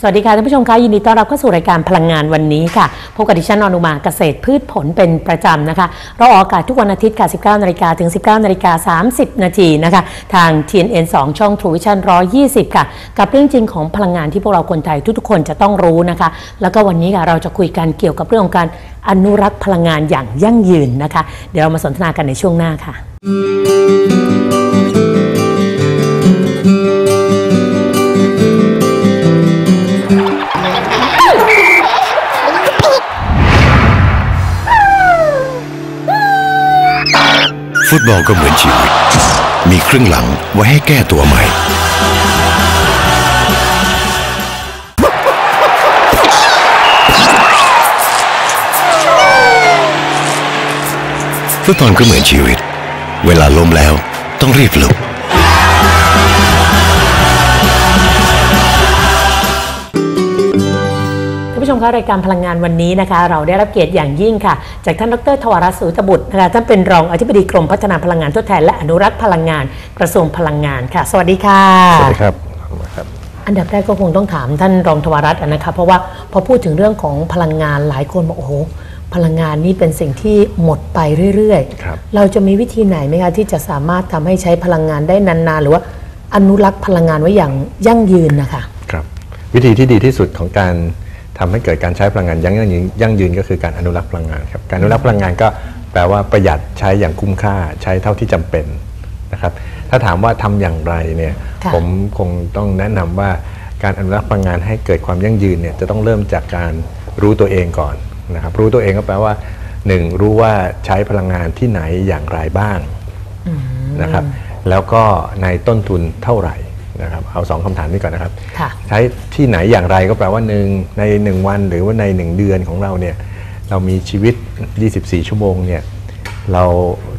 สวัสดีค่ะท่านผู้ชมคะยินดีต้อนรับเข้าสู่รายการพลังงานวันนี้ค่ะพบกับดิฉันอนุมาเกษตรพืชผลเป็นประจำนะคะเราออกอากาศทุกวันอาทิตย์ค่ะ 19นาฬิกาถึง 19นาฬิกา30 นาทีนะคะ ทาง TNN 2 ช่อง True Vision 120 ค่ะ กับเรื่องจริงของพลังงานที่พวกเราคนไทยทุกๆคนจะต้องรู้นะคะ แล้วก็วันนี้ค่ะเราจะคุยกันเกี่ยวกับเรื่องของการอนุรักษ์พลังงานอย่างยั่งยืนนะคะ เดี๋ยวเรามาสนทนากันในช่วงหน้าค่ะ ฟุตบอลก็เหมือนชีวิต มีครึ่งหลังไว้ให้แก้ตัวใหม่ ฟุตบอลก็เหมือนชีวิต เวลาล้มแล้วต้องรีบลุก มคะรายการพลังงานวันนี้นะคะ เราได้รับเกียรติอย่างยิ่งค่ะ จากท่านดรทวารสูตบุตรนะคะท่านเป็นรองอธิบดีกรมพัฒนาพลังงานทดแทนและอนุรักษ์พลังงานกระทรวงพลังงานค่ะ สวัสดีค่ะ สวัสดีครับขอบคุณครับ อันดับแรกก็คงต้องถามท่านรองทวารัตน์นะคะเพราะว่าพอพูดถึงเรื่องของพลังงานหลายคนบอกโอ้โหพลังงานนี่เป็นสิ่งที่หมดไปเรื่อยครับ ๆ เราจะมีวิธีไหนไหมคะที่จะสามารถทำให้ใช้พลังงานได้นานๆ หรือว่าอนุรักษ์พลังงานไว้อย่างยั่งยืนนะคะ ครับ วิธีที่ดีที่สุดของการ ทำให้เกิดการใช้พลังงานยั่งยืนยั่งยืนก็คือการอนุรักษ์พลังงานครับการอนุรักษ์พลังงานก็แปลว่าประหยัดใช้อย่างคุ้มค่าใช้เท่าที่จำเป็นนะครับ ถ้าถามว่าทำอย่างไรเนี่ยค่ะผมคงต้องแนะนำว่าการอนุรักษ์พลังงานให้เกิดความยั่งยืนเนี่ยจะต้องเริ่มจากการรู้ตัวเองก่อนนะครับ รู้ตัวเองก็แปลว่าหนึ่งรู้ว่าใช้พลังงานที่ไหนอย่างไรบ้างนะครับ แล้วก็ในต้นทุนเท่าไหร่ นะครับเอาสองคำถามนี้ก่อนนะครับค่ะใช้ที่ไหนอย่างไรก็แปลว่าหนึ่งใน 1 วันหรือว่าใน 1 เดือนของเราเนี่ยเรามีชีวิต 24 ชั่วโมงเนี่ยเรา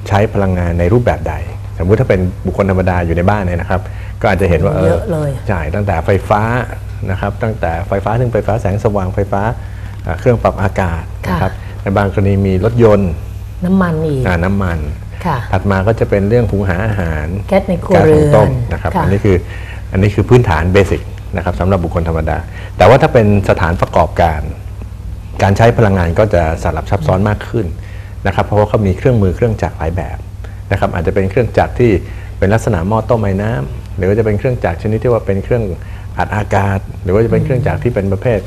ใช้พลังงานในรูปแบบใด สมมุติถ้าเป็นบุคคลธรรมดาอยู่ในบ้านเนี่ยนะครับ ก็อาจจะเห็นว่าเยอะเลยจ่ายตั้งแต่ไฟฟ้านะครับตั้งแต่ไฟฟ้าซึ่งไฟฟ้าแสงสว่างไฟฟ้าอ่าเครื่องปรับอากาศนะครับในบางกรณีมีรถยนต์ น้ำมันอีกอ่าน้ำมันค่ะ ถัดมาก็จะเป็นเรื่องหุงหาอาหารแก๊สในครัวแก๊สหุงต้มเรือนนะครับค่ะอันนี้คืออันนี้คือพื้นฐานเบสิกนะครับสำหรับบุคคลธรรมดา แต่ว่าถ้าเป็นสถานประกอบการ การใช้พลังงานก็จะสลับซับซ้อนมากขึ้นนะครับ เพราะว่าเขามีเครื่องมือเครื่องจักรหลายแบบนะครับ อาจจะเป็นเครื่องจักรที่เป็นลักษณะหม้อต้มไอ้น้ำหรือว่าจะเป็นเครื่องจักรชนิดที่ว่าเป็นเครื่องอัดอากาศ หรือว่าจะเป็นเครื่องจักรที่เป็นประเภท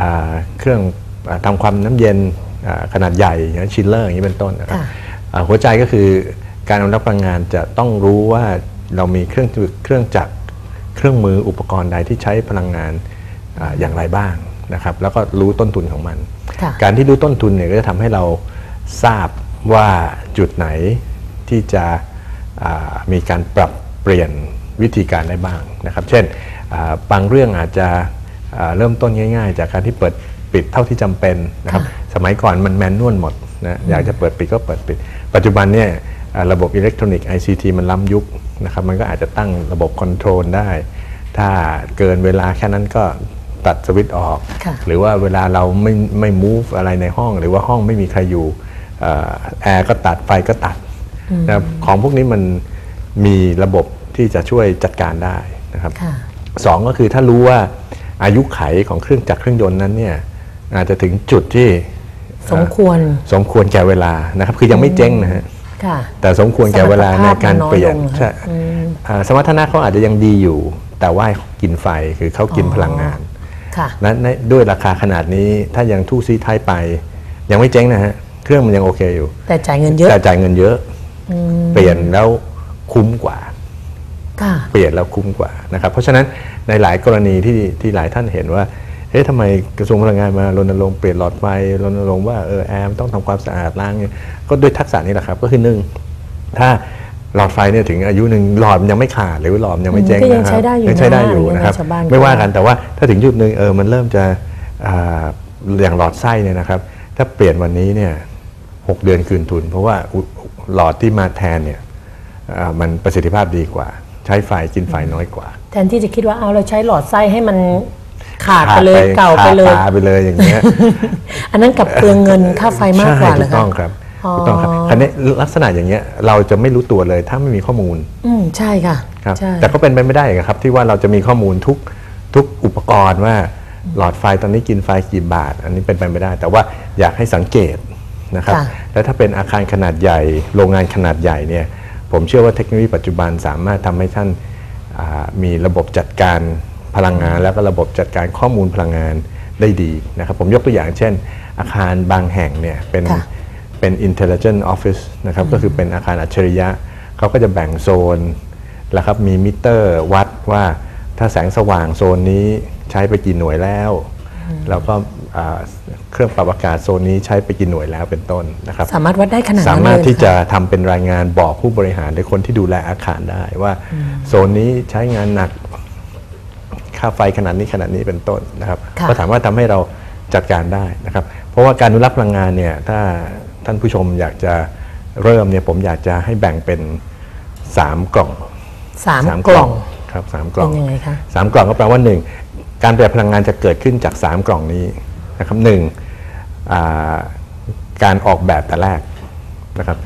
อ่าเครื่องอ่าทำความน้ำเย็นอ่าขนาดใหญ่อย่างชิลเลอร์อย่างนี้เป็นต้นนะครับค่ะอ่า หัวใจก็คือการอนุรักษ์พลังงานจะต้องรู้ว่าเรามีเครื่องจักรเครื่องจักรเครื่องมืออุปกรณ์ใดที่ใช้พลังงานอาอย่างไรบ้างนะครับ แล้วก็รู้ต้นทุนของมันค่ะการที่รู้ต้นทุนเนี่ยก็จะทำให้เราทราบว่าจุดไหนที่จะอ่ามีการปรับเปลี่ยนวิธีการได้บ้างนะครับ เช่นอ่าบางเรื่องอาจจะอ่าเริ่มต้นง่าย ๆ จากการที่เปิดปิดเท่าที่จำเป็นนะครับ สมัยก่อนมันแมนนวลหมด นะอยากจะเปิดปิดก็เปิดปิด ปัจจุบันเนี่ยอ่าระบบอิเล็กทรอนิกส์ ICT มันล้ำยุคนะครับมันก็อาจจะตั้งระบบคอนโทรลได้ ถ้าเกินเวลาแค่นั้นก็ตัดสวิตช์ออกค่ะหรือว่าเวลาเราไม่ไม่ move อะไรในห้อง หรือว่าห้องไม่มีใครอยู่เอ่อแอร์ก็ตัดไฟก็ตัดนะครับของพวกนี้มันมีระบบที่จะช่วยจัดการได้นะครับค่ะสองก็คือถ้ารู้ว่าอายุไขของเครื่องจักรเครื่องยนต์นั้นเนี่ยอาจจะถึงจุดที่ สมควรสมควรแก่เวลานะครับ คือยังไม่เจ๊งนะฮะค่ะแต่สมควรแก่เวลาในการเปลี่ยนสมรรถภาพมันน้อยลงใช่อ่าสมรรถนะเขาอาจจะยังดีอยู่ แต่ว่ากินไฟคือเขากินพลังงานค่ะและในด้วยราคาขนาดนี้ถ้ายังทู่ซีไทยไป ยังไม่เจ๊งนะฮะเครื่องมันยังโอเคอยู่ แต่จ่ายเงินเยอะแต่จ่ายเงินเยอะเปลี่ยนแล้วคุ้มกว่าค่ะเปลี่ยนแล้วคุ้มกว่านะครับ เพราะฉะนั้นในหลายกรณีที่ที่หลายท่านเห็นว่า เอ๊ะทำไมกระทรวงพลังงานมารณรงค์เปลี่ยนหลอดไฟรณรงค์ว่าเออแอร์มนต้องทำความสะอาดล้างเนี่ยก็ด้วยทักษะนี้แหละครับ ก็คือหนึ่งถ้าหลอดไฟเนี่ยถึงอายุหนึ่งหลอดมันยังไม่ขาดหรือว่าหลอดมันยังไม่เจ๊งก็ยังนะครัใช้ได้อยู่ยังใช้ได้นะอยู่นะครับยังไงชาวบ้านก็ไม่ว่ากันแต่ว่าถ้าถึงจุดหนึ่งเออมันเริ่มจะอ่าอย่างหลอดไส้เนี่ยนะครับ ถ้าเปลี่ยนวันนี้เนี่ยหกเดือนคืนทุน เพราะว่าอุหลอดที่มาแทนเนี่ยอ่ามันประสิทธิภาพดีกว่า ใช้ไฟกินไฟน้อยกว่า แทนที่จะคิดว่าเอาเราใช้หลอดไส้ให้มัน ขาดไปเลยขาดเก่าไปเลยขาดตาไปเลยอย่างเงี้ยอันนั้นกลับเปลืองเงินค่าไฟมากกว่าใช่เลถูยกค่ะต้องครับอ๋อถูกต้องครับคราวนี้ลักษณะอย่างเงี้ยเราจะไม่รู้ตัวเลยถ้าไม่มีข้อมูล อืมใช่ค่ะครับใช่แต่ก็เป็นไปไม่ได้ครับ ที่ว่าเราจะมีข้อมูลทุกทุกอุปกรณ์ว่าหลอดไฟตอนนี้กินไฟกี่บาท อันนี้เป็นไปไม่ได้ แต่ว่าอยากให้สังเกตนะครับค่ะแล้วถ้าเป็นอาคารขนาดใหญ่ โรงงานขนาดใหญ่เนี่ยผมเชื่อว่าเทคโนโลยีปัจจุบันสามารถทำให้ท่านอ่ามีระบบจัดการ พลังงาน แล้วก็ระบบจัดการข้อมูลพลังงานได้ดีนะครับผมยกตัวอย่างเช่น อาคารบางแห่งเนี่ยเป็นค่ะเป็น intelligent office นะครับก็คือเป็นอาคารอัจฉริยะเขาก็จะแบ่งโซนแล้วครับมีมิเตอร์วัดว่าถ้าแสงสว่างโซนนี้ใช้ไปกี่หน่วยแล้วแล้วก็อ่าเครื่องปรับอากาศโซนนี้ใช้ไปกี่หน่วยแล้วเป็นต้นนะครับ สามารถวัดได้ขนาดนั้นสามารถเลยที่ค่จะทำเป็นรายงานบอกผู้บริหารหรือคนที่ดูแลอาคารได้ว่า โซนนี้ใช้งานหนัก ค่าไฟขนาดนี้ขนาดนี้เป็นต้นนะครับค่ะก็สามารถทำให้เราจัดการได้นะครับ เพราะว่าการอนุรักษ์พลังงานเนี่ยถ้าท่านผู้ชมอยากจะเริ่มเนี่ยผมอยากจะให้แบ่งเป็น 3 กล่องสามสามกล่องครับสามกล่องเป็นยังไงคะสามกล่องก็แปลว่าหนึ่งการประหยัดพลังงานจะเกิดขึ้นจาก 3 กล่องนี้นะครับหนึ่งอ่าการออกแบบแต่แรกนะครับ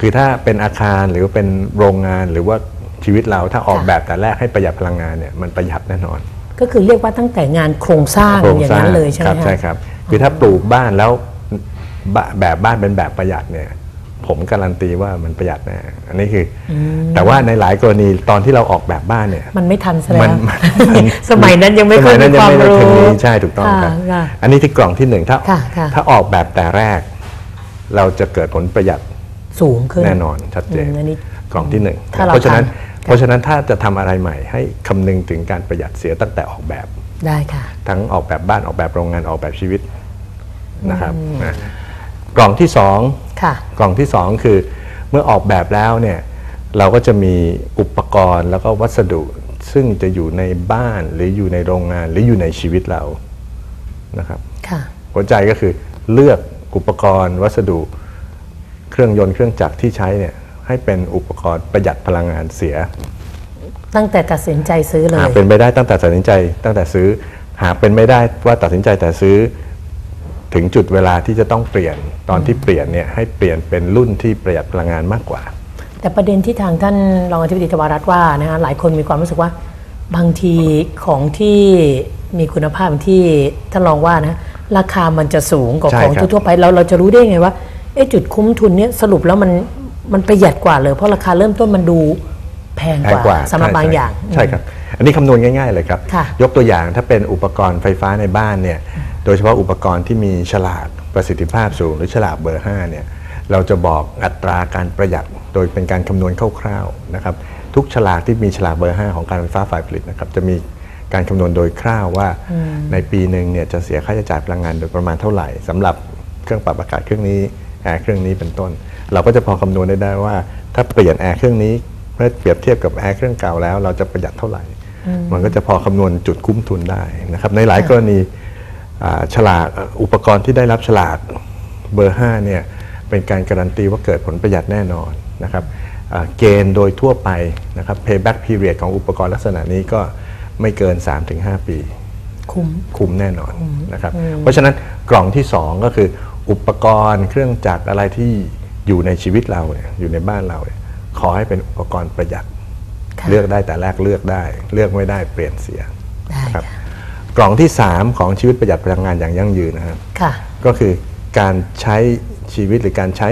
คือถ้าเป็นอาคารหรือเป็นโรงงานหรือว่า ชีวิตเราถ้าออกค่ะแบบแต่แรกให้ประหยัดพลังงานเนี่ยมันประหยัดแน่นอน ก็คือเรียกว่าตั้งแต่งานโครงสร้างโครงอย่างสร้านั้งนเลยใช่ไหคมรับคะใช่ครับ คือถ้าปลูกบ้านแล้วบะแบบบ้านเป็นแบบประหยัดเนี่ยผมการันตีว่ามันประหยัดแน่อันนี้คืออแต่ว่าในหลายกรณีตอนที่เราออกแบบบ้านเนี่ย มันไม่ทันซะมัแล้วมันสมัยนั้นยังไม่ค่อยสมีนั้นความยังไได้รู้ถึงนี้ใช่ถูกต้องครับค่ะค่ะอันนี้ที่กล่องที่หนึ่งถ้าค่ะค่ะถ้าออกแบบแต่แรก เราจะเกิดผลประหยัดสูงขึ้นแน่นอนชัดเจนอืมอันนี้กล่องที่หนึ่งถ้าเราเพราะฉะนั้นทำ เพราะฉะนั้นถ้าจะทำอะไรใหม่ ให้คำนึงถึงการประหยัดเสียตั้งแต่ออกแบบได้ค่ะ ทั้งออกแบบบ้านออกแบบโรงงานออกแบบชีวิตนะครับนะกล่องที่สองค่ะกล่องที่สองคือเมื่อออกแบบแล้วเนี่ยเราก็จะมีอุปกรณ์แล้วก็วัสดุซึ่งจะอยู่ในบ้านหรืออยู่ในโรงงานหรืออยู่ในชีวิตเรานะครับค่ะหัวใจก็คือเลือกอุปกรณ์ วัสดุเครื่องยนต์เครื่องจักรที่ใช้เนี่ย ให้เป็นอุปกรณ์ประหยัดพลังงานเสีย ตั้งแต่ตัดสินใจซื้อเลหากยเป็นไปได้ตั้งแต่ตัดสินใจ ตั้งแต่ซื้อหากเป็นไม่ได้ว่าตัดสินใจแต่ซื้อ ถึงจุดเวลาที่จะต้องเปลี่ยนตอนที่เปลี่ยนเนี่ยให้เปลี่ยนเป็นรุ่นที่ประหยัดพลังงานมากกว่า แต่ประเด็นที่ทางท่านรองอธิบดีธวรัตน์ว่านะฮะหลายคนมีความรู้สึกว่าบางทีของที่มีคุณภาพที่ท่านรองว่านะราคามันจะสูงกว่าใช่ของครับทั่วๆไปเราเราจะรู้ได้ไงว่าเอ๊ะจุดคุ้มทุนเนี้ยสรุปแล้วมัน มันประหยัดกว่าเลยเพราะราคาเริ่มต้นมันดูแพงแพกงกว่าว่าสำหรับใช่บางใช่อย่างใช่ครับ อันนี้คำนวณง่ายๆเลยครับค่ะยกตัวอย่างถ้าเป็นอุปกรณ์ไฟฟ้าในบ้านเนี่ยโดยเฉพาะอุปกรณ์ที่มีฉลากประสิทธิภาพสูง หรือฉลากเบอร์5เนี่ยเราจะบอกอัตราการประหยัดโดยเป็นการคำนวณคร่าวๆนะครับทุกฉลากที่มีฉลากเบอร์ 5 ของการไฟฟ้าฝ่ายผลิตนะครับจะมีการคำนวณโดยคร่าวว่าในปีหนึ่งเนี่ยจะเสียค่าใช้จ่ายพลังงานโดยประมาณเท่าไหร่สำหรับเครื่องปรับอากาศเครื่องนี้แอร์เครื่องนี้เป็นต้น เราก็จะพอคำนวณได้ได้ว่า ถ้าเปลี่ยนแอร์เครื่องนี้เมื่อเปรียบเทียบกับแอร์เครื่องเก่าแล้ว เราจะประหยัดเท่าไหร่ มันก็จะพอคำนวณจุดคุ้มทุนได้นะครับ ในหลายกรณีอ่าฉลากเอ่ออุปกรณ์ที่ได้รับฉลากเบอร์5เนี่ยเป็นการการันตีว่าเกิดผลประหยัดแน่นอนนะครับอ่าเกณฑ์โดยทั่วไปนะครับ payback period ของอุปกรณ์ลักษณะนี้ก็ไม่เกิน 3-5 ปี คุ้มคุ้มแน่นอนนะครับ เพราะฉะนั้นกล่องที่ 2 ก็คืออุปกรณ์เครื่องจักรอะไรที่ อยู่ในชีวิตเราเนี่ยอยู่ในบ้านเราเนี่ยขอให้เป็นอุปกรณ์ประหยัดค่ะเลือกได้แต่แรกเลือกได้ เลือกไม่ได้เปลี่ยนเสียได้ครับค่ะกล่องที่ 3 ของชีวิตประหยัดพลังงานอย่างยั่งยืนนะครับค่ะก็คือการใช้ชีวิตหรือการใช้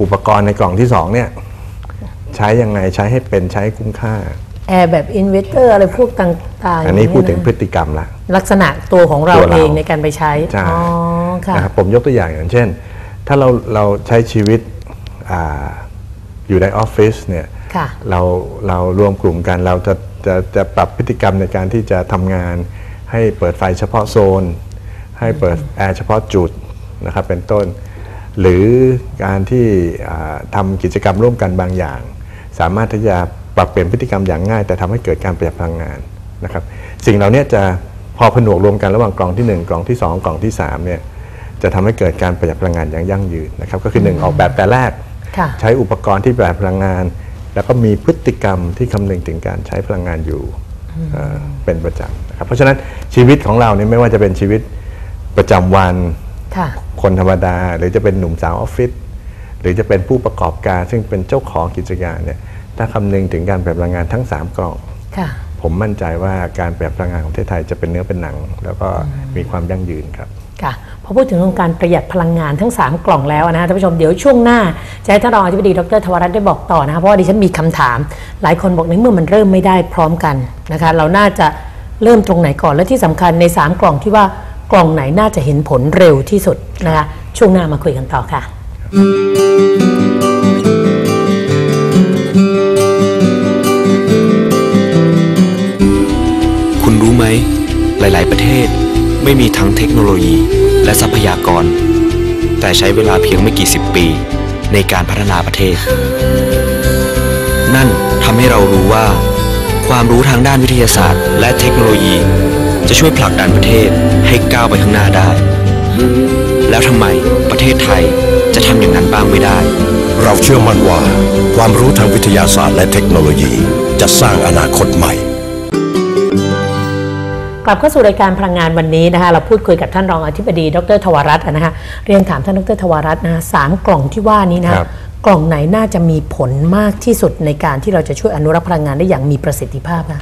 อุปกรณ์ในกล่องที่2เนี่ยใช้ยังไงใช้ให้เป็นใช้คุ้มค่าแอร์แบบอินเวสเตอร์อะไรพวกต่างๆ อันนี้ย่าพูดถึงะพฤติกรรมละลักษณะตัวของเราตัวเราเองในการไปใช้ใช่อ๋อค่ะนะครับผมยกตัวอย่างอย่างเช่น ถ้าเราเราใช้ชีวิต อาอยู่ในออฟฟิศเนี่ยค่ะเราเรารวมกลุ่มกันเราจะจะจะปรับพฤติกรรมในการที่จะทำงาน ให้เปิดไฟเฉพาะโซน ให้เปิดแอร์เฉพาะจุดนะครับเป็นต้น หรือการที่อ่าทำกิจกรรมร่วมกันบางอย่าง สามารถที่จะปรับเปลี่ยนพฤติกรรมอย่างง่าย แต่ทำให้เกิดการประหยัดพลังงานนะครับ สิ่งเหล่านี้จะพอผนวกรวมกันระหว่างกล่องที่ 1 กล่องที่ 2 กล่องที่3เนี่ยจะทำให้เกิดการประหยัดพลังงานอย่างยั่งยืนนะครับ ก็คือ 1 ออกแบบแต่แรกค่ะ ใช้อุปกรณ์ที่ประหยัดพลังงาน แล้วก็มีพฤติกรรมที่คำนึงถึงการใช้พลังงานอยู่เอ่อเป็นประจำนะครับเพราะฉะนั้นชีวิตของเราเนี่ยไม่ว่าจะเป็นชีวิตประจำวันค่ะคนธรรมดา หรือจะเป็นหนุ่มสาวออฟฟิศหรือจะเป็นผู้ประกอบการ ซึ่งเป็นเจ้าของกิจการเนี่ยถ้าคำนึงถึงการประหยัดพลังงานทั้ง 3กล่องค่ะผมมั่นใจว่าการประหยัดพลังงานของประเทศไทยจะเป็นเนื้อเป็นหนัง แล้วก็มีความยั่งยืนครับค่ะ พอพูดถึงเรื่องการประหยัดพลังงานทั้ง 3 กล่องแล้วนะฮะท่านผู้ชมเดี๋ยวช่วงหน้าจะให้ท่านรองอธิบดีดรธวรัตน์ได้บอกต่อนะคะเพราะว่าดิฉันมีคำถาม หลายคนบอกในเมื่อมันเริ่มไม่ได้พร้อมกันนะคะเราน่าจะเริ่มตรงไหนก่อนและที่สำคัญใน 3 กล่องที่ว่ากล่องไหนน่าจะเห็นผลเร็วที่สุดนะคะช่วงหน้ามาคุยกันต่อค่ะ คุณรู้ไหม หลาย ๆ ประเทศไม่มีทั้งเทคโนโลยี และทรัพยากร แต่ใช้เวลาเพียงไม่กี่สิบปีในการพัฒนาประเทศ นั่นทำให้เรารู้ว่า ความรู้ทางด้านวิทยาศาสตร์ และเทคโนโลยี จะช่วยผลักดันประเทศให้ก้าวไปข้างหน้าได้ แล้วทำไมประเทศไทยจะทำอย่างนั้นบ้างไม่ได้ เราเชื่อมั่นว่า ความรู้ทางวิทยาศาสตร์และเทคโนโลยี จะสร้างอนาคตใหม่ กลับเข้าสู่รายการพลังงานวันนี้นะคะเราพูดคุยกับท่านรองอธิบดี ดรทวรัตน์นะคะเรียนถามท่านดรทวรัตน์นะคะสามกล่องที่ว่านี้นะครับกล่องไหนน่าจะมีผลมากที่สุดในการที่เราจะช่วยอนุรักษ์พลังงานได้อย่างมีประสิทธิภาพนะ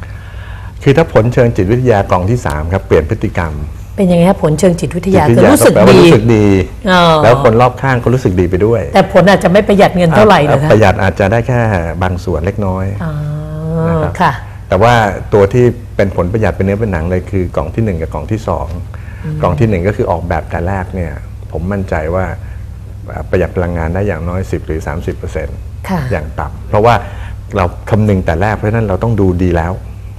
คือถ้าผลเชิงจิตวิทยากล่องที่ 3 ครับ เปลี่ยนพฤติกรรม เป็นยังไงครับผลเชิงจิตวิทจิยาตวิคือทยารู้สึกแปลว่าดีรู้สึกดีอ๋อแล้วคนรอบข้างก็รู้สึกดีไปด้วย แต่ผลอาจจะไม่ประหยัดเงินเท่าไหร่เลยอะคะประหยัดอาจจะได้แค่บางส่วนเล็กน้อยอ๋อนะครับค่ะ แต่ว่าตัวที่เป็นผลประหยัดเป็นเนื้อเป็นหนังเลยคือกล่องที่ 1 กับกล่องที่ 2 กล่องทีหนึ่1 ก็คือออกแบบแต่แรกเนี่ยผมมั่นใจว่าประหยัดพลังงานได้อย่างน้อย 10 หรือ 30%ค่ะอย่างต่ำเพราะว่าเราคำนึงแต่แรกเพราะฉะนั้นเราต้องดูดีแล้ว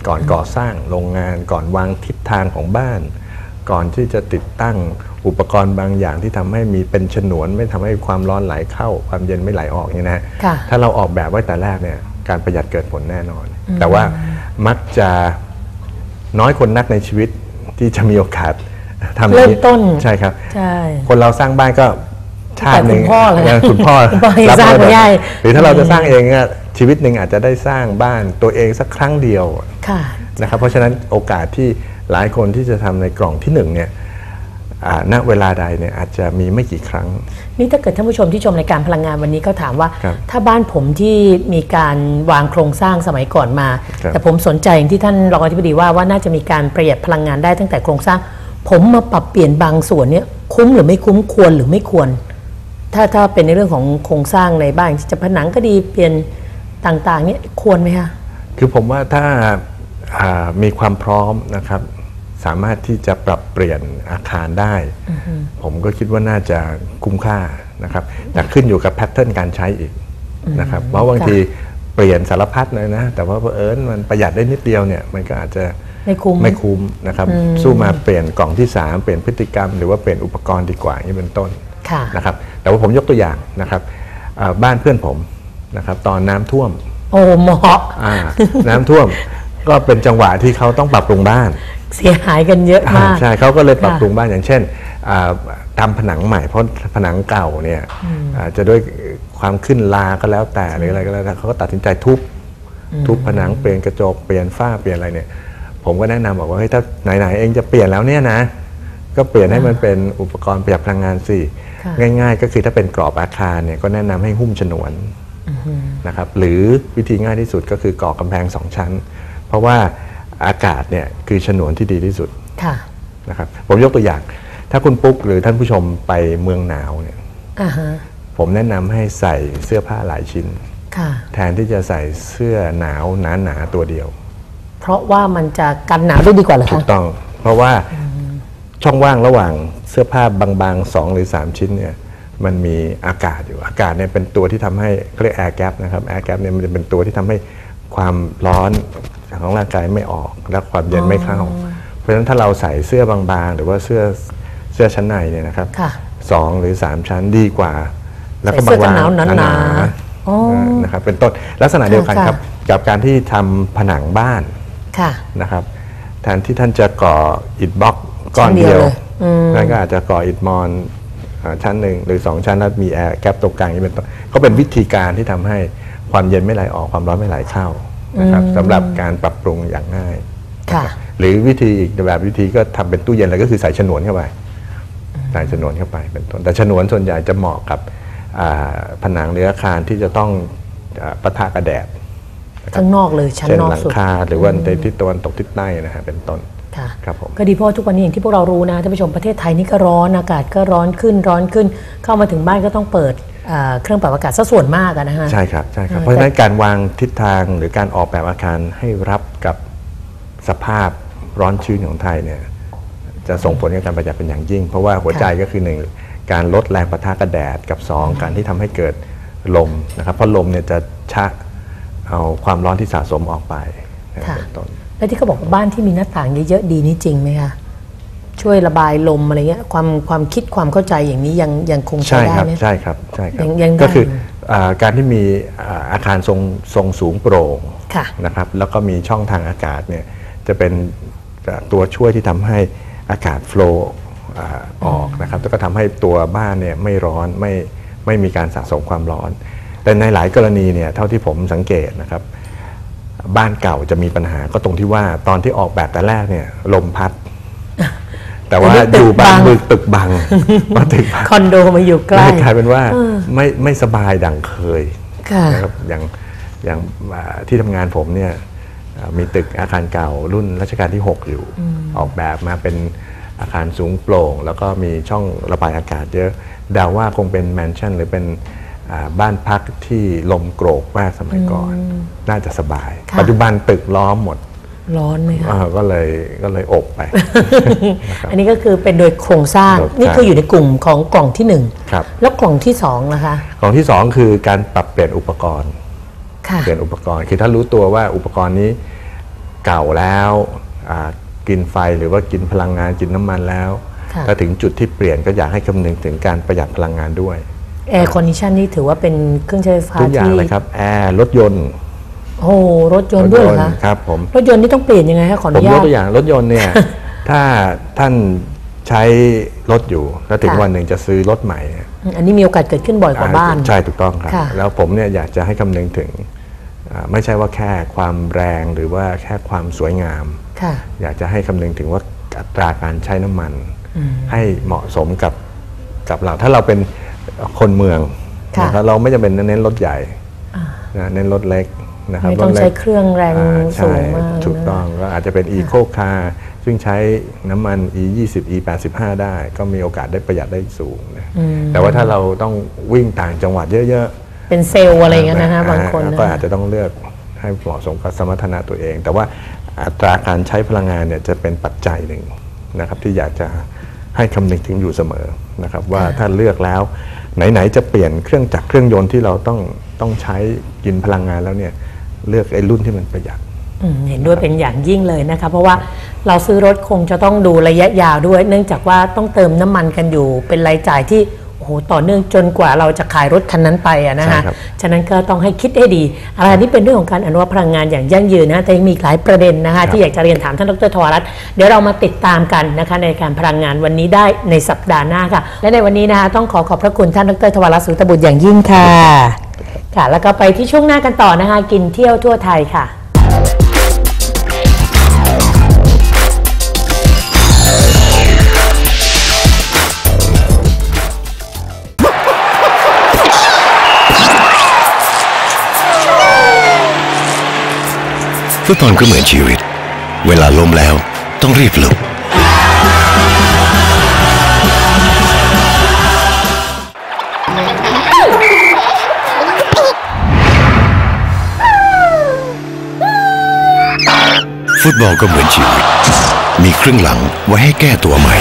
ก่อนก่อสร้างโรงงานก่อนวางทิศทางของบ้าน ก่อนที่จะติดตั้งอุปกรณ์บางอย่างที่ทำให้มีเป็นฉนวนไม่ทำให้ความร้อนไหลเข้า ความเย็นไม่ไหลออกเนี่ยนะค่ะถ้าเราออกแบบไว้แต่แรกเนี่ย การประหยัดเกิดผลแน่นอน แต่ว่ามักจะน้อยคนนักในชีวิตที่จะมีโอกาสทำอย่างนี้เริ่มต้นใช่ครับ ใช่ คนเราสร้างบ้านก็ชาติหนึ่งแต่คุณพ่อเลยเคุณพ่อคุณพ่อยังบสร้างไม่ได้หรือถ้าเราจะสร้างเองอะชีวิตหนึ่งอาจจะได้สร้างบ้านตัวเองสักครั้งเดียวค่ะนะครับเพราะฉะนั้นโอกาสที่หลายคนที่จะทำในกล่องที่หนึ่งเนี่ยอ่า ณเวลาใดเนี่ยอาจจะมีไม่กี่ครั้ง นี่ถ้าเกิดท่านผู้ชมที่ชมรายการพลังงานวันนี้เขาถามว่าครับถ้าบ้านผมที่มีการวางโครงสร้างสมัยก่อนมาครับแต่ผมสนใจอย่างที่ท่านรองอธิบดีว่าว่าน่าจะมีการประหยัดพลังงานได้ตั้งแต่โครงสร้าง ผมมาปรับเปลี่ยนบางส่วนเนี่ยคุ้มหรือไม่คุ้มควรหรือไม่ควร ถ้าถ้าเป็นในเรื่องของโครงสร้างในบ้านจะผนังก็ดีเปลี่ยนต่างๆเนี่ยควรไหมคะคือผมว่าถ้าอ่ามีความพร้อมนะครับ สามารถที่จะปรับเปลี่ยนอาคารได้ ผมก็คิดว่าน่าจะคุ้มค่านะครับแต่ขึ้นอยู่กับแพทเทิร์นการใช้อีกนะครับเพราะบางทีเปลี่ยนสารพัดเลยนะ แต่ว่าเผอิญมันประหยัดได้นิดเดียวเนี่ยมันก็อาจจะไม่คุ้มไม่คุ้มนะครับสู้มาเปลี่ยนกล่องที่ 3 เปลี่ยนพฤติกรรม หรือว่าเปลี่ยนอุปกรณ์ดีกว่าอย่างนี้เป็นต้นค่ะนะครับแต่ว่าผมยกตัวอย่างนะครับอ่าบ้านเพื่อนผมนะครับตอนน้ำท่วม โอ้เหมาะอ่าน้ำท่วมก็เป็นจังหวะที่เขาต้องปรับปรุงบ้าน เสียหายกันเยอะมาก ใช่เขาก็เลยปรับค่ะปรุงบ้านอย่างเช่นอ่าทำผนังใหม่เพราะผนังเก่าเนี่ยอาจจะด้วยความขึ้นลาก็แล้วแต่หรืออะไรก็แล้วแต่เขาก็ตัดสินใจทุบทุบผนังเปลี่ยนกระจกเปลี่ยนฝ้าเปลี่ยนอะไรเนี่ย ผมก็แนะนำบอกว่าเฮ้ยถ้าไหนๆเองจะเปลี่ยนแล้วเนี่ยนะก็เปลี่ยนให้มันเป็นอุปกรณ์ประหยัดพลังงานสิค่ะง่าย ๆ ก็คือถ้าเป็นกรอบอาคารเนี่ยก็แนะนำให้หุ้มฉนวนนะครับหรือวิธีง่ายที่สุดก็คือก่อกำแพงสองชั้น เพราะว่า อากาศเนี่ยคือฉนวนที่ดีที่สุดค่ะนะครับผมยกตัวอย่าง ถ้าคุณปุ๊กหรือท่านผู้ชมไปเมืองหนาวเนี่ยอ่าฮะผมแนะนำให้ใส่เสื้อผ้าหลายชิ้น ค่ะ แทนที่จะใส่เสื้อหนาวหนาๆตัวเดียว เพราะว่ามันจะกันหนาวได้ดีกว่าเหรอถูคะ กต้อง เพราะว่าช่องว่างระหว่างเสื้อผ้าบางๆสองหรือ 3 ชิ้นเนี่ยมันมีอากาศอยู่อากาศเนี่ยเป็นตัวที่ทำให้เขาเรียกแอร์แกปนะครับแอร์แกปเนี่ยมันจะเป็นตัวที่ทำให้ความร้อน ของร่างกายไม่ออกและความเย็นไม่เข้า เพราะฉะนั้นถ้าเราใส่เสื้อบางๆ หรือว่าเสื้อเสื้อชั้นในเนี่ยนะครับค่ะสองหรือสามชั้นดีกว่า แล้วก็ใส่เสื้อกันหนาวบงๆหนาๆๆอ๋อเออนะครับเป็นต้นลักษณะเดียวกันค่ะครับกับการที่ทำผนังบ้านค่ะนะครับแทนที่ท่านจะก่ออิฐบล็อกก้อนชั้นเดีเดียยววเลยอืมท่านก็อาจจะก่ออิฐมอนอ่าชั้นหนึ่งหรือสองชั้นแล้วมีแอร์แกปตรงกลางนี่เป็นต้นก็เป็นวิธีการที่ทำให้ความเย็นไม่ไหลออกความร้อนไม่ไหลเข้า นะครับสำหรับการปรับปรุงอย่างง่ายค่ะหรือวิธีอีกแบบวิธีก็ทำเป็นตู้เย็นเลยก็คือใส่ฉนวนเข้าไปใส่ฉนวนเข้าไปเป็นต้นแต่ฉนวนส่วนใหญ่จะเหมาะกับอ่าผนังหรืออาคารที่จะต้องอาปะทะกระแดดนะครับข้างนอกเลยชั้นเช่นนอกหลังสุดคาหรือว่าในทิศตะวันตกทิศใต้นะฮะเป็นต้นค่ะครับผมก็ดีเพราะว่าทุกวันนี้อย่างที่พวกเรารู้นะท่านผู้ชมประเทศไทยนี่ก็ร้อนอากาศก็ร้อนขึ้นร้อนขึ้น เข้ามาถึงบ้านก็ต้องเปิดอ่า เครื่องปรับอากาศซะส่วนมากอะนะฮะใช่ครับใช่ครับเออเพราะฉะนั้นการวางทิศทางหรือการออกแบบอาคารให้รับกับสภาพร้อนชื้นของไทยเนี่ยจะส่งผลกับการประหยัดเป็นอย่างยิ่ง เพราะว่าหัวใจก็คือหนึ่งการลดแรงปะทะกับแดดกับสองการที่ทำให้เกิดลมนะครับเพราะลมเนี่ยจะชะเอาความร้อนที่สะสมออกไปนะค่ะเป็นต้นแล้วที่เขาบอกว่าบ้านที่มีหน้าต่างเยอะๆดีนี่จริงไหมคะ ช่วยระบายลมอะไรเงี้ยความความคิดความเข้าใจอย่างนี้ยังยังคงใช้ใช่ได้ครับไหม ใช่ครับใช่ครับยังยังได้ก็คืออยู่อ่าการที่มีอ่าอาคารทรงทรงสูงโปร่งค่ะ นะครับแล้วก็มีช่องทางอากาศเนี่ยจะเป็นอ่าตัวช่วยที่ทำให้อากาศโฟล์อ่าออกนะครับแล้วก็ทำให้ตัวบ้านเนี่ยไม่ร้อนไม่ไม่มีการสะสมความร้อน แต่ในหลายกรณีเนี่ยเท่าที่ผมสังเกตนะครับ บ้านเก่าจะมีปัญหาก็ตรงที่ว่าตอนที่ออกแบบแต่แรกเนี่ยลมพัด แต่ว่าอันนี้ตึกอยู่บ้านบังมือตึกบังมาตึกบังคอนโดมาอยู่ใกล้เลยกลายเป็นว่าไม่ไม่สบายดังเคยค่ะนะครับอย่างอย่างอ่าที่ทำงานผมเนี่ยอ่ามีตึกอาคารเก่ารุ่นรัชกาลที่ 6 อยู่ ออกแบบมาเป็นอาคารสูงโปร่ง แล้วก็มีช่องระบายอากาศเยอะเดาว่าคงเป็นแมนชั่นหรือเป็นอ่าบ้านพักที่ลมโกรกมากสมัยก่อน น่าจะสบายค่ะปัจจุบันตึกล้อมหมด ร้อนไหมคะอ่าก็เลยก็เลยอบไป อันนี้ก็คือเป็นโดยโครงสร้างโครงสร้างนี่คืออยู่ในกลุ่มของกล่องที่หนึ่งครับแล้วกล่องที่สองล่ะคะของที่สองคือการปรับเปลี่ยนอุปกรณ์ค่ะเปลี่ยนอุปกรณ์ คือถ้ารู้ตัวว่าอุปกรณ์นี้เก่าแล้วอ่ากินไฟหรือว่ากินพลังงานกินน้ำมันแล้วค่ะถ้าถึงจุดที่เปลี่ยนก็อยากให้คำนึงถึงการประหยัดพลังงานด้วยแอร์คอนดิชันนี่ถือว่าเป็นเครื่องใช้ไฟฟ้าทุกอย่างที่เลยครับแอร์รถยนต์ โอ้โหรถยนต์ด้วยเหรอคะครับผมรถยนต์นี่ต้องเปลี่ยนยังไงคะขออผนุมยญากตตัวอย่างรถยนต์เนี่ยถ้าท่านใช้รถอยู่แล้วถึงค่ะวันหนึ่งจะซื้อรถใหม่เนี่ยอืมอันนี้มีโอกาสเกิดขึ้นบ่อยกว่าบ้าน ใช่ถูกต้องครับค่ะแล้วผมเนี่ยอยากจะให้คำนึงถึงอ่าไม่ใช่ว่าแค่ความแรงหรือว่าแค่ความสวยงามค่ะอยากจะให้คำนึงถึงว่าอัตราการใช้น้ำมัน ให้เหมาะสมกับกับเรา ถ้าเราเป็นคนเมืองค่ะนะครับเราไม่จำเป็นเน้นรถใหญ่นะเน้นรถเล็ก นะครับไม่ต้องถล็กใช้เครื่องแรงอ่าสูใช่งมากถูกนะต้องก็อาจจะเป็น e c o car ซึ่งใช้น้ำมัน e 2 0 e 8 5ได้ ก็มีโอกาสได้ประหยัดได้สูงนะแต่ว่าถ้าเราต้องวิ่งต่างจังหวัดเยอะๆ เป็นเซลล์อะไรอย่างเงี้ยนะคะบางคนอ่นะก็อาจจะต้องเลือกให้เหมาะสมกับสมรรถนะตัวเอง แต่ว่าอัตราการใช้พลังงานเนี่ยจะเป็นปัจจัยหนึ่งนะครับที่อยากจะให้คำนึงถึงอยู่เสมอนะครับว่าถ้าเลือกแล้ว ไหนๆจะเปลี่ยนเครื่องจักรเครื่องยนต์ที่เราต้องต้องใช้กินพลังงานแล้วเนี่ย เลือกไอ้รุ่นที่มันประหยัดอืมเห็นด้วยเป็นอย่างยิ่งเลยนะคะ เพราะว่าเราซื้อรถคงจะต้องดูระยะยาวด้วย เนื่องจากว่าต้องเติมน้ำมันกันอยู่ เป็นรายจ่ายที่โอ้โหต่อเนื่องจนกว่าเราจะขายรถคันนั้นไปอะนะคะใช่ครับฉะนั้นก็ต้องให้คิดให้ดี อะไรนี้เป็นเรื่องของการอนุรักษ์พลังงานอย่างยั่งยืนนะแต่ยังมีอีกหลายประเด็นนะคะ ที่อยากจะเรียนถามท่านดรทวรัตน์เดี๋ยวเรามาติดตามกันนะคะในการพลังงานวันนี้ได้ในสัปดาห์หน้าค่ะ และในวันนี้นะคะต้องขอขอบพระคุณท่านดรทวรัตน์สุตบุตรอย่างยิ่งค่ะ ค่ะ แล้วก็ไปที่ช่วงหน้ากันต่อนะคะ กินเที่ยวทั่วไทยค่ะฟุตบอลก็เหมือนชีวิต เวลาล้มแล้วต้องรีบลุก ฟุตบอลก็เหมือนชีวิต มีครึ่งหลังไว้ให้แก้ตัวใหม่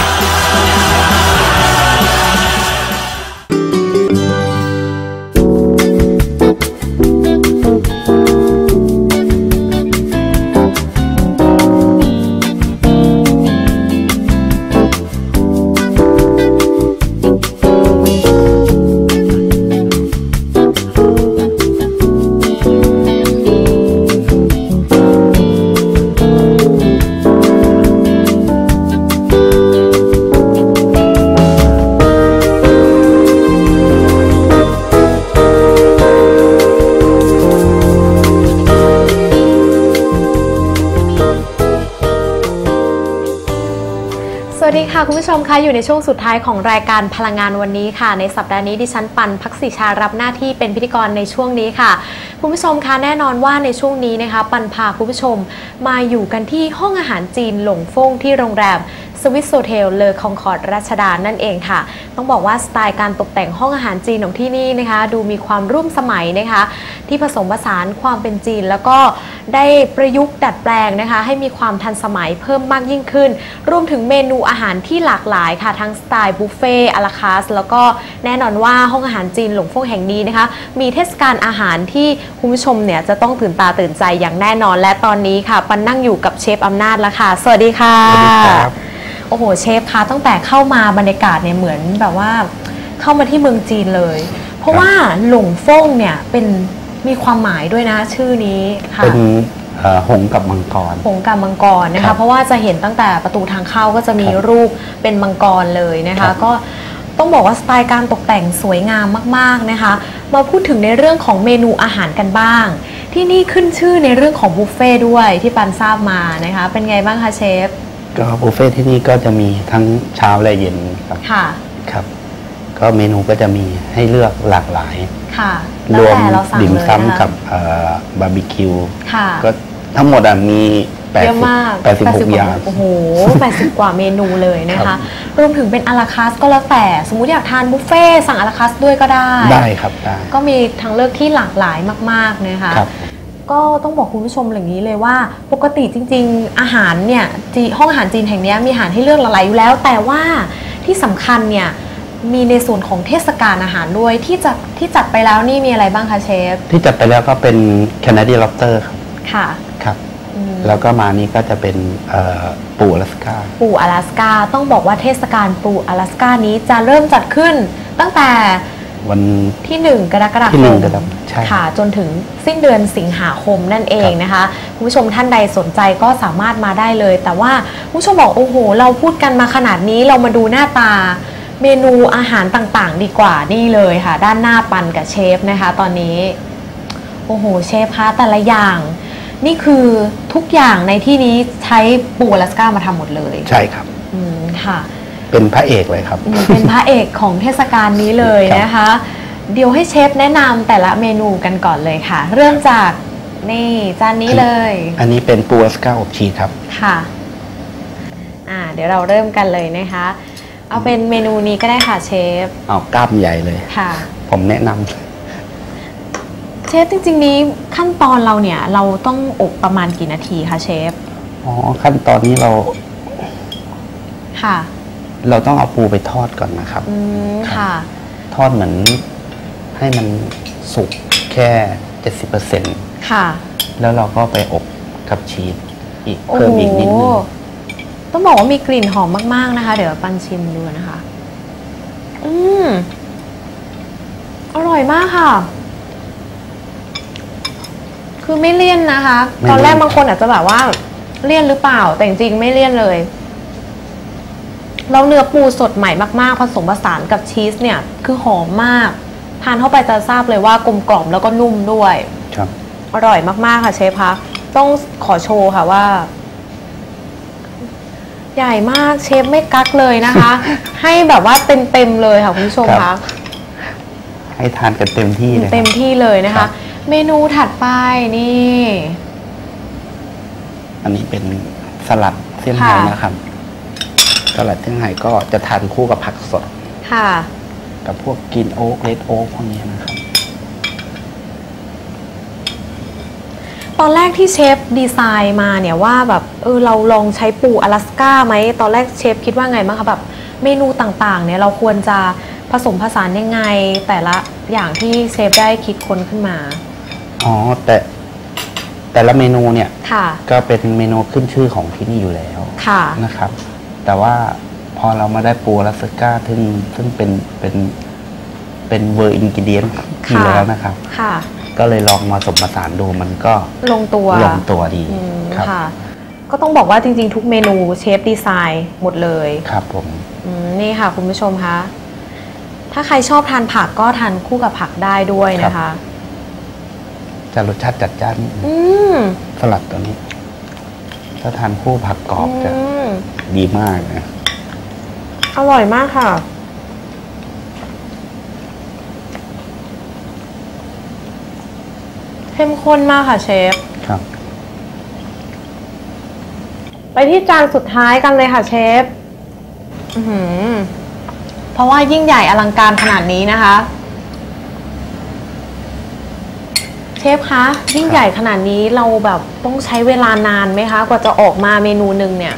ค่ะคุณผู้ชมคะอยู่ในช่วงสุดท้ายของรายการพลังงานวันนี้ค่ะ ในสัปดาห์นี้ดิฉันปันพักศิชารับหน้าที่เป็นพิธีกรในช่วงนี้ค่ะ คุณผู้ชมคะแน่นอนว่าในช่วงนี้นะคะ ปันพาคุณผู้ชมมาอยู่กันที่ห้องอาหารจีนหลงฟงที่โรงแรม สวิสโซเทลเลอคองคอร์ดรัชดานั่นเองค่ะ ต้องบอกว่าสไตล์การตกแต่งห้องอาหารจีนของที่นี่นะคะ ดูมีความร่วมสมัยนะคะ ที่ผสมผสานความเป็นจีน แล้วก็ได้ประยุกต์ดัดแปลงนะคะ ให้มีความทันสมัยเพิ่มมากยิ่งขึ้น รวมถึงเมนูอาหารที่หลากหลายค่ะ ทั้งสไตล์บุฟเฟ่อาราคาสแล้วก็แน่นอนว่าห้องอาหารจีนหลงฟงแห่งนี้นะคะ มีเทศกาลอาหารที่คุณผู้ชมเนี่ยจะต้องตื่นตาตื่นใจอย่างแน่นอนและตอนนี้ค่ะ ปันนั่งอยู่กับเชฟอำนาจแล้วค่ะ สวัสดีค่ะ สวัสดีครับ อ้โหเชฟคะตั้งแต่เข้ามาบรรยากาศเนี่ยเหมือนแบบว่าเข้ามาที่เมืองจีนเลย เพราะว่าหลงฟงเนี่ยเป็นมีความหมายด้วยนะชื่อนี้ค่ะเป็นเอ่อหงส์กับมังกร หงส์กับมังกรนะครัคะบเพราะว่าจะเห็นตั้งแต่ประตูทางเข้าก็จะมีครับรูปเป็นมังกรเลยนะครัคะบก็ต้องบอกว่าสไตล์การตกแต่งสวยงามมากๆนะคะ มาพูดถึงในเรื่องของเมนูอาหารกันบ้าง ที่นี่ขึ้นชื่อในเรื่องของบุฟเฟ่ต์ด้วยที่ปันทราบมานะคะ เป็นไงบ้างคะเชฟ ก็บุฟเฟ่ที่นี่ก็จะมีทั้งเช้าและเย็นครับค่ะครับ ก็เมนูก็จะมีให้เลือกหลากหลาย ค่ะรแล้ววมแต่เราสั่งดิ่มเลยนะคะซ้ำกับเอ่อบาร์บีคิวค่ะก็ทั้งหมดอะมีแปดเยอะสิบมากแปดสิบหก80อย่างโอ้โห80 กว่าเมนูเลยนะครัคะบรวมถึงเป็นอาราคาสก็แล้วแต่ สมมุติอยากทานบุฟเฟ่ต์สั่งอาราคาสด้วยก็ได้ ได้ครับได้ก็มีทางเลือกที่หลากหลายมาก ๆ นะคะครับ ก็ต้องบอกคุณผู้ชมอย่างนี้เลยว่า ปกติจริง ๆ อาหารเนี่ยจีห้องอาหารจีนแห่งเนี้ยมีอาหารให้เลือกหลากหลายอยู่แล้ว แต่ว่าที่สำคัญเนี่ยมีในส่วนของเทศกาลอาหารด้วยที่จะที่จัดไปแล้วนี่มีอะไรบ้างคะเชฟ ที่จัดไปแล้วก็เป็นแคนาเดียล็อบสเตอร์ครับค่ะครับอืมแล้วก็มานี้ก็จะเป็นเอ่อปูอลาสกาปูอลาสกาต้องบอกว่าเทศกาลปูอลาสกานี้จะเริ่มจัดขึ้นตั้งแต่ วัน ที่ 1 กรกฎาคที่หนึ่มงกรกฎาคมใช่ค่ะ จนถึงสิ้นเดือนสิงหาคมนั่นเองนะคะคุณผู้ชมท่านใดสนใจก็สามารถมาได้เลย แต่ว่าคุณผู้ชมบอกโอ้โห เราพูดกันมาขนาดนี้เรามาดูหน้าตาเมนูอาหารต่างๆ ดีกว่านี่เลยค่ะ ด้านหน้าปันกับเชฟนะคะ ตอนนี้ โอ้โห เชฟคะแต่ละอย่าง นี่คือทุกอย่างในที่นี้ใช้ปูอลาสกามาทำหมดเลย ใช่ครับ อืมค่ะ เป็นพระเอกเลยครับอืมเป็นพระเอกของเทศกาลนี้เลยนะคะ เดี๋ยวให้เชฟแนะนำแต่ละเมนูกันก่อนเลยค่ะ เริ่มจากนี่จานนี้เลย อันนี้เป็นปูอลาสกาอบชีสครับ ค่ะอ่าเดี๋ยวเราเริ่มกันเลยนะคะ เอาเป็นเมนูนี้ก็ได้ค่ะเชฟ เอากล้ามใหญ่เลย ค่ะ ผมแนะนำเชฟจริง ๆ นี้ขั้นตอนเราเนี่ยเราต้องอบประมาณกี่นาทีคะเชฟ อ๋อขั้นตอนนี้เรา ค่ะ เราต้องเอาปูไปทอดก่อนนะครับอืมค่ะ ทอดเหมือนให้มันสุกแค่ 70%ค่ะ แล้วเราก็ไปอบกับชีสอีกโอ้เพิ่มโหอีกนิดนึงต้องบอกว่ามีกลิ่นหอมมาก ๆ นะคะ เดี๋ยวปันชิมดูนะคะ อืม อร่อยมากค่ะ คือไม่เลี่ยนนะคะไม่เลี่ยนตอนแรกบางคนอาจจะแบบว่า เลี่ยนหรือเปล่า แต่จริงๆไม่เลี่ยนเลย แล้วเนื้อปูสดใหม่มากๆ ผสมผสานกับชีสเนี่ย คือหอมมาก ทานเข้าไปจะทราบเลยว่ากลมกล่อมแล้วก็นุ่มด้วย ครับ อร่อยมากๆค่ะเชฟคะต้องขอโชว์ค่ะว่า ใหญ่มากเชฟไม่กักเลยนะคะ ให้แบบว่าเต็มๆเลยค่ะคุณผู้ชมครัคะบให้ทานกันเต็มที่เลยเต็มครับที่เลยนะครัคะบเมนูถัดไปนี่ อันนี้เป็นสลัดเซี่ยงไฮ้ค่ะนะครับ สลัดเซี่ยงไฮ้ก็จะทานคู่กับผักสด ค่ะ กับพวกกินโอ๊กเลดโอ๊กพวกนี้นะครับ ตอนแรกที่เชฟดีไซน์มาเนี่ยว่าแบบเออเราลองใช้ปูอลาสก้าไหม ตอนแรกเชฟคิดว่าไงบ้างคะแบบเมนูต่างๆ เนี่ยเราควรจะผสมผสานยังไง แต่ละอย่างที่เชฟได้คิดค้นขึ้นมา อ๋อ แต่แต่ละเมนูเนี่ย ค่ะ ก็เป็นเมนูขึ้นชื่อของที่นี่อยู่แล้วค่ะ นะครับ แต่ว่าพอเรามาได้ปูอลาสก้าซึ่งซึ่งเป็นเป็นเป็นเวอร์อินกิเดียนอยู่แล้วนะครับ ค่ะ ก็เลยลองมาสมผสานดูมันก็ลงตัวลงตัวดีอืมครับ ค่ะ ก็ต้องบอกว่าจริง ๆ ทุกเมนูเชฟดีไซน์หมดเลยครับผม อืมนี่ค่ะ คุณผู้ชมคะถ้าใครชอบทานผักก็ทานคู่กับผักได้ด้วยนะคะจะรสชาติจัดจ้านนิดนึงอืม สลัดตัวนี้ ถ้าทานคู่ผักกรอบจะอืมดีมากนะอร่อยมากค่ะ เข้มข้นมากค่ะเชฟ ครับ ไปที่จานสุดท้ายกันเลยค่ะเชฟ อือหือ เพราะว่ายิ่งใหญ่อลังการขนาดนี้นะคะ เชฟคะยิ่งใหญ่ขนาดนี้เราแบบต้องใช้เวลานานไหมคะ กว่าจะออกมาเมนูหนึ่งเนี่ย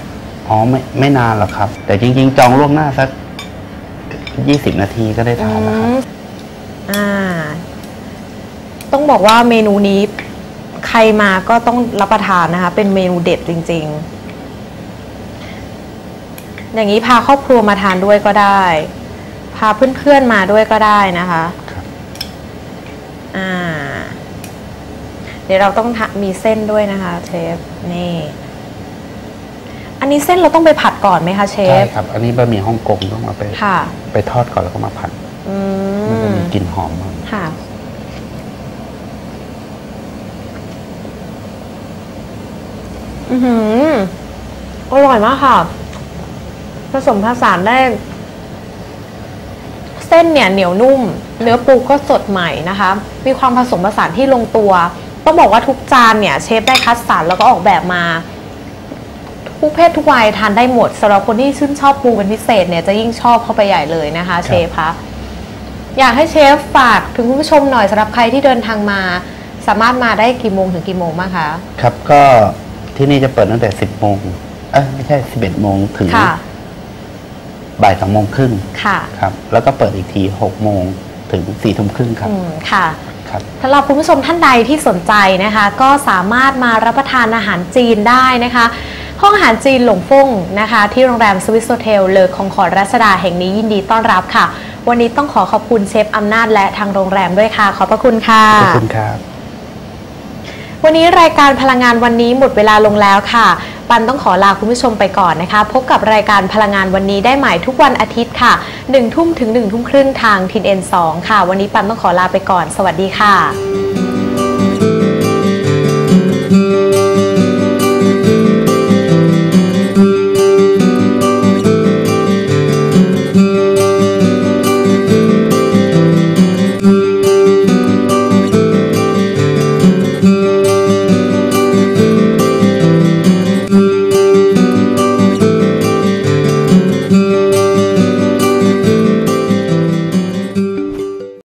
อ๋อไม่ไม่นานหรอกครับ แต่จริง ๆ จองล่วงหน้าสักยี่สิบนาทีก็ได้ทานแล้วครับอ่า ต้องบอกว่าเมนูนี้ใครมาก็ต้องรับประทานนะคะ เป็นเมนูเด็ดจริง ๆ อย่างนี้พาครอบครัวมาทานด้วยก็ได้ พาเพื่อนๆมาด้วยก็ได้นะคะครับอ่า เดี๋ยวเราต้องทะมีเส้นด้วยนะคะเชฟนี่ อันนี้เส้นเราต้องไปผัดก่อนไหมคะเชใช่ฟครับ อันนี้บะหมี่ฮ่องกงต้องมาไปค่ะไปทอดก่อนแล้วก็มาผัดอืมันจะมมีกลิ่นหอมมากค่ะอือหืออร่อยมากค่ะผสมผสานได้ เส้นเนี่ยเหนียวนุ่ม เนื้อปูก็สดใหม่นะคะ มีความผสมผสานที่ลงตัว ต้องบอกว่าทุกจานเนี่ยเชฟได้คัดสรรแล้วก็ออกแบบมา ทุกเพศทุกวัยทานได้หมดสำหรับคนที่ชื่นชอบปูเป็นพิเศษเนี่ยจะยิ่งชอบเข้าไปใหญ่เลยนะคะ เชฟคะอยากให้เชฟฝากถึงคุณผู้ชมหน่อยสำหรับใครที่เดินทางมา สามารถมาได้กี่โมงถึงกี่โมงบ้างคะ ครับก็ที่นี่จะเปิดตั้งแต่สิบโมงเอ้ยไม่ใช่สิบเอ็ดโมงถึงค่ะ บ่ายสองโมงครึ่งค่ะ ครับ แล้วก็เปิดอีกทีหกโมงถึงสี่ทุ่มครึ่งครับ อืมค่ะ ครับสำหรับคุณผู้ชมท่านใดที่สนใจนะคะ ก็สามารถมารับประทานอาหารจีนได้นะคะ ห้องอาหารจีนหลงฟ่งนะคะ ที่โรงแรมสวิสโ o เทลเลอคองคอร์ดรัชดาแห่งนี้ยินดีต้อนรับค่ะ วันนี้ต้องขอขอบคุณเชฟอำนาจและทางโรงแรมด้วยค่ะ ขอบพระคุณค่ะขอบคุณครับวันนี้รายการพลังงานวันนี้หมดเวลาลงแล้วค่ะ ปันต้องขอลาคุณผู้ชมไปก่อนนะคะ พบกับรายการพลังงานวันนี้ได้ใหม่ทุกวันอาทิตย์ค่ะ1ทุ่มถึง1ทุ่มครึ่งทางทีเอ็นสค่ะ วันนี้ปันต้องขอลาไปก่อน สวัสดีค่ะ